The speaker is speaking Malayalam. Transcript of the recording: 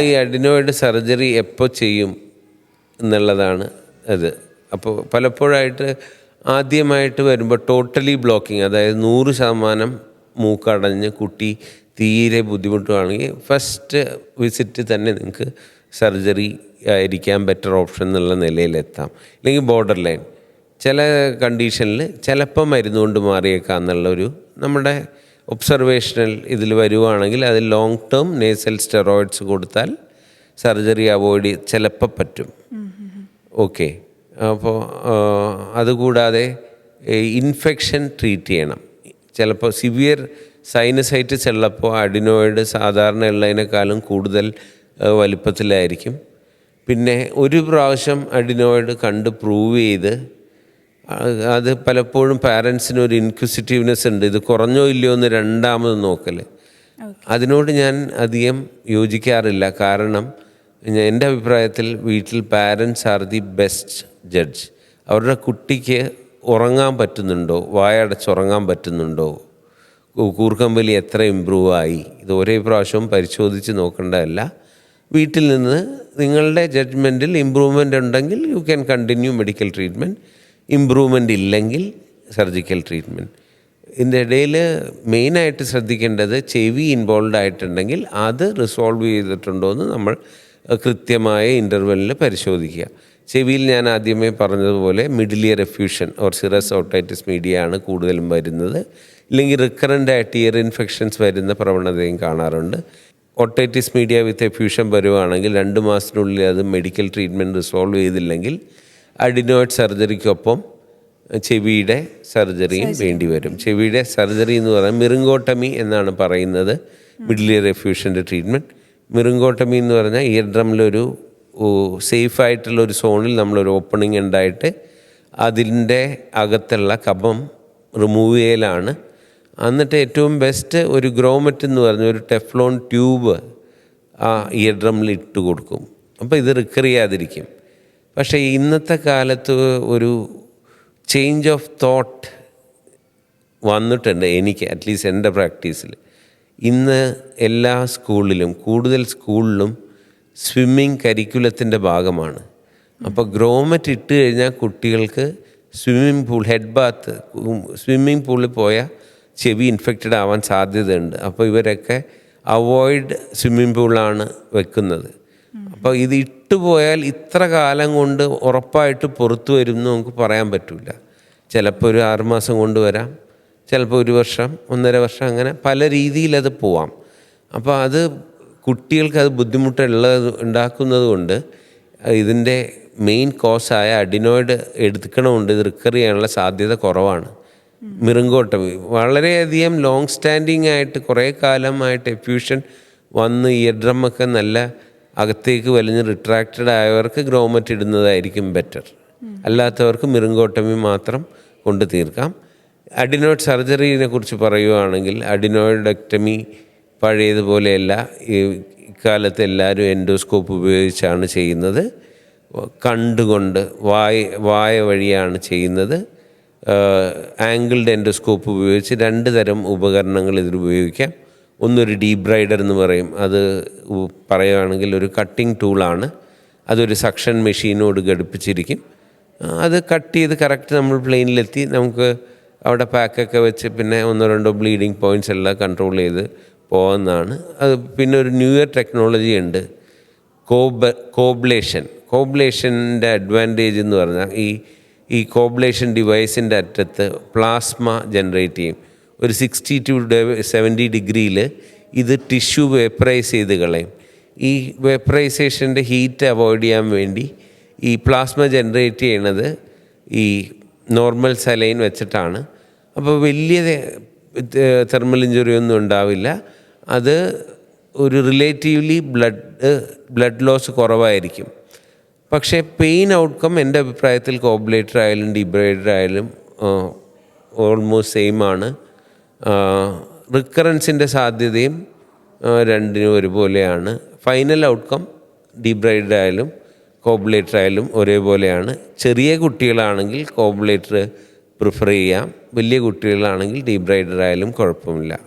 ഈ അഡിനോയിഡ് സർജറി എപ്പോൾ ചെയ്യും എന്നുള്ളതാണ് അത്. അപ്പോൾ പലപ്പോഴായിട്ട് ആദ്യമായിട്ട് വരുമ്പോൾ ടോട്ടലി ബ്ലോക്കിംഗ് അതായത് നൂറ് ശതമാനം മൂക്കടഞ്ഞ് കുട്ടി തീരെ ബുദ്ധിമുട്ടുകയാണെങ്കിൽ ഫസ്റ്റ് വിസിറ്റ് തന്നെ നിങ്ങൾക്ക് സർജറി ആയിരിക്കാൻ ബെറ്റർ ഓപ്ഷൻ എന്നുള്ള നിലയിലെത്താം. അല്ലെങ്കിൽ ബോർഡർ ലൈൻ ചില കണ്ടീഷനിൽ ചിലപ്പോൾ മരുന്നുകൊണ്ട് മാറിയേക്കാം എന്നുള്ളൊരു നമ്മുടെ ഒബ്സർവേഷണൽ ഇതിൽ വരുവാണെങ്കിൽ അതിൽ ലോങ് ടേം നേസൽ സ്റ്റെറോയിഡ്സ് കൊടുത്താൽ സർജറി അവോയ്ഡ് ചിലപ്പോൾ പറ്റും. ഓക്കെ അപ്പോൾ അതുകൂടാതെ ഇൻഫെക്ഷൻ ട്രീറ്റ് ചെയ്യണം. ചിലപ്പോൾ സിവിയർ സൈനസൈറ്റിസ് ഉള്ളപ്പോൾ അഡിനോയിഡ് സാധാരണ ഉള്ളതിനേക്കാളും കൂടുതൽ വലിപ്പത്തിലായിരിക്കും. പിന്നെ ഒരു പ്രാവശ്യം അഡിനോയിഡ് കണ്ട് പ്രൂവ് ചെയ്ത് അത് പലപ്പോഴും പാരൻസിന് ഒരു ഇൻക്വിസിറ്റീവ്നെസ് ഉണ്ട്. ഇത് കുറഞ്ഞോ ഇല്ലയോ എന്ന് രണ്ടാമത് നോക്കൽ അതിനോട് ഞാൻ അധികം യോജിക്കാറില്ല. കാരണം എന്റെ അഭിപ്രായത്തിൽ വീട്ടിൽ parents are the best judge അവരുടെ കുട്ടിക്ക് ഉറങ്ങാൻ പറ്റുന്നുണ്ടോ? വായടച്ചുറങ്ങാൻ പറ്റുന്നുണ്ടോ? കൂ- കൂർക്കമ്പലി എത്ര ഇമ്പ്രൂവ് ആയി? ഇത് ഒരേ പ്രാവശ്യവും പരിശോധിച്ച് നോക്കേണ്ടതല്ല. വീട്ടിൽ നിന്ന് നിങ്ങളുടെ ജഡ്ജ്മെന്റിൽ ഇമ്പ്രൂവ്മെന്റ് ഉണ്ടെങ്കിൽ you can continue medical treatment improvement ഇല്ലെങ്കിൽ സർജിക്കൽ ട്രീറ്റ്മെന്റ് ഇതിന്റെ ഇടയിൽ മെയിനായിട്ട് ശ്രദ്ധിക്കേണ്ടത് ചെവി ഇൻവോൾവ് ആയിട്ടുണ്ടെങ്കിൽ അത് റിസോൾവ് ചെയ്തിട്ടുണ്ടോ എന്ന് നമ്മൾ കൃത്യമായ ഇന്റർവെല്ലിൽ പരിശോധിക്കുക. ചെവിയിൽ ഞാൻ ആദ്യമേ പറഞ്ഞതുപോലെ middle ear effusion or serous otitis media ആണ് കൂടുതലും വരുന്നത്. ഇല്ലെങ്കിൽ റിക്കറന്റ് ആയിട്ട് ഇയർ ഇൻഫെക്ഷൻസ് വരുന്ന പ്രവണതയും കാണാറുണ്ട്. ഓട്ടൈറ്റിസ് മീഡിയ വിത്ത് എഫ്യൂഷൻ വരുവാണെങ്കിൽ രണ്ട് മാസത്തിനുള്ളിൽ അത് മെഡിക്കൽ ട്രീറ്റ്മെന്റ് റിസോൾവ് ചെയ്തില്ലെങ്കിൽ അഡിനോയിഡ് സർജറിക്കൊപ്പം ചെവിയുടെ സർജറിയും വേണ്ടി വരും ചെവിയുടെ സർജറി എന്ന് പറയുന്നത് മിറുങ്കോട്ടമി എന്നാണ് പറയുന്നത്. മിഡിൽ ഇയർ എഫ്യൂഷന്റെ ട്രീറ്റ്മെന്റ്. മിറുങ്കോട്ടമി എന്ന് പറഞ്ഞാൽ ഇയർ ഡ്രമ്മിലൊരു സേഫ് ആയിട്ടുള്ള ഒരു സോണിൽ നമ്മളൊരു ഓപ്പണിംഗ് ഉണ്ടായിട്ട് അതിന്റെ അകത്തുള്ള കഫം റിമൂവ് ചെയ്യലാണ്. എന്നിട്ട് ഏറ്റവും ബെസ്റ്റ് ഒരു ഗ്രോമറ്റ് എന്ന് പറഞ്ഞ ഒരു ടെഫ്ലോൺ ട്യൂബ് ആ ഇയർ ഡ്രമ്മിൽ ഇട്ട് കൊടുക്കും. അപ്പോൾ ഇത് റിക്കർ ചെയ്യാതിരിക്കും. പക്ഷേ ഇന്നത്തെ കാലത്ത് ഒരു ചേഞ്ച് ഓഫ് തോട്ട് വന്നിട്ടുണ്ട് എനിക്ക് അറ്റ്ലീസ്റ്റ് എന്റെ പ്രാക്ടീസിൽ ഇന്ന് എല്ലാ സ്കൂളിലും കൂടുതൽ സ്കൂളിലും സ്വിമ്മിങ് കരിക്കുലത്തിന്റെ ഭാഗമാണ്. അപ്പോൾ ഗ്രോമറ്റ് ഇട്ട് കഴിഞ്ഞാൽ കുട്ടികൾക്ക് swimming pool head bath swimming പൂളിൽ പോയാൽ ചെവി ഇൻഫെക്റ്റഡ് ആവാൻ സാധ്യതയുണ്ട്. അപ്പോൾ ഇവരൊക്കെ അവോയ്ഡ് സ്വിമ്മിംഗ് പൂളാണ് വെക്കുന്നത്. അപ്പോൾ ഇത് ഇട്ടുപോയാൽ ഇത്ര കാലം കൊണ്ട് ഉറപ്പായിട്ട് പുറത്തു വരും എന്ന് നമുക്ക് പറയാൻ പറ്റില്ല ചിലപ്പോൾ ഒരു ആറുമാസം കൊണ്ട് വരാം ചിലപ്പോൾ ഒരു വർഷം ഒന്നര വർഷം അങ്ങനെ പല രീതിയിലത് പോവാം. അപ്പോൾ അത് കുട്ടികൾക്ക് അത് ബുദ്ധിമുട്ടുള്ളത് ഉണ്ടാക്കുന്നത് കൊണ്ട് ഇതിന്റെ മെയിൻ കോസായ അഡിനോയിഡ് എടുക്കണമുണ്ട് ഇത് റിക്കർ ചെയ്യാനുള്ള സാധ്യത കുറവാണ്. മിറുങ്കോട്ടമി വളരെയധികം ലോങ് സ്റ്റാൻഡിങ് ആയിട്ട് കുറേ കാലമായിട്ട് എഫ്യൂഷൻ വന്ന് ഇയർ ഡ്രമ്മൊക്കെ നല്ല അകത്തേക്ക് വലിഞ്ഞ് റിട്രാക്റ്റഡ് ആയവർക്ക് ഗ്രോമറ്റ് ഇടുന്നതായിരിക്കും ബെറ്റർ അല്ലാത്തവർക്ക് മിറുങ്കോട്ടമി മാത്രം കൊണ്ട് തീർക്കാം. അഡിനോയിഡ് സർജറിനെ കുറിച്ച് പറയുവാണെങ്കിൽ അഡിനോയിഡക്ടമി പഴയതുപോലെയല്ല. ഈ ഇക്കാലത്ത് എല്ലാവരും എൻഡോസ്കോപ്പ് ഉപയോഗിച്ചാണ് ചെയ്യുന്നത്. കണ്ടുകൊണ്ട് വായ വായ വഴിയാണ് ചെയ്യുന്നത്. ആംഗിൾഡ് എൻഡോസ്കോപ്പ് ഉപയോഗിച്ച് രണ്ട് തരം ഉപകരണങ്ങൾ ഇതിൽ ഉപയോഗിക്കാം. ഒന്നൊരു ഡീപ് ബ്രൈഡർ എന്ന് പറയും. അത് പറയുകയാണെങ്കിൽ ഒരു കട്ടിംഗ് ടൂളാണ് അതൊരു സക്ഷൻ മെഷീനോട് ഘടിപ്പിച്ചിരിക്കും. അത് കട്ട് ചെയ്ത് കറക്റ്റ് നമ്മൾ പ്ലെയിനിലെത്തി നമുക്ക് അവിടെ പാക്കൊക്കെ വെച്ച് പിന്നെ ഒന്നോ രണ്ടോ ബ്ലീഡിങ് പോയിന്റ്സ് എല്ലാം കൺട്രോൾ ചെയ്ത് പോകുന്നതാണ് അത് പിന്നെ ഒരു ന്യൂയർ ടെക്നോളജി ഉണ്ട്. കോബ കോബ്ലേഷൻ കോബ്ലേഷന്റെ അഡ്വാന്റേജ് എന്ന് പറഞ്ഞാൽ ഈ ഈ കോബ്ലേഷൻ ഡിവൈസിന്റെ അറ്റത്ത് പ്ലാസ്മ ജനറേറ്റ് ചെയ്യും. ഒരു സിക്സ്റ്റി ടു സെവന്റി ഡിഗ്രിയിൽ ഇത് ടിഷ്യൂ വേപ്പറൈസ് ചെയ്ത് കളയും. ഈ വേപ്പറൈസേഷന്റെ ഹീറ്റ് അവോയ്ഡ് ചെയ്യാൻ വേണ്ടി ഈ പ്ലാസ്മ ജനറേറ്റ് ചെയ്യണത് ഈ നോർമൽ സലൈൻ വെച്ചിട്ടാണ്. അപ്പോൾ വലിയ തെർമൽ ഇഞ്ചുറി ഒന്നും ഉണ്ടാവില്ല. അത് ഒരു റിലേറ്റീവ്ലി ബ്ലഡ് ബ്ലഡ് ലോസ് കുറവായിരിക്കും. പക്ഷേ പെയിൻ ഔട്ട്കം എന്റെ അഭിപ്രായത്തിൽ കോബ്ലേറ്റർ ആയാലും ഡിബ്രൈഡർ ആയാലും ഓൾമോസ്റ്റ് സെയിം ആണ്. റിക്കറൻസിന്റെ സാധ്യതയും രണ്ടിനും ഒരുപോലെയാണ്. ഫൈനൽ ഔട്ട്കം ഡീബ്രൈഡ് ആയാലും കോബ്ലേറ്റർ ആയാലും ഒരേപോലെയാണ്. ചെറിയ കുട്ടികളാണെങ്കിൽ കോബ്ലേറ്റർ പ്രിഫർ ചെയ്യാം. വലിയ കുട്ടികളാണെങ്കിൽ ഡീബ്രൈഡർ ആയാലും കുഴപ്പമില്ല.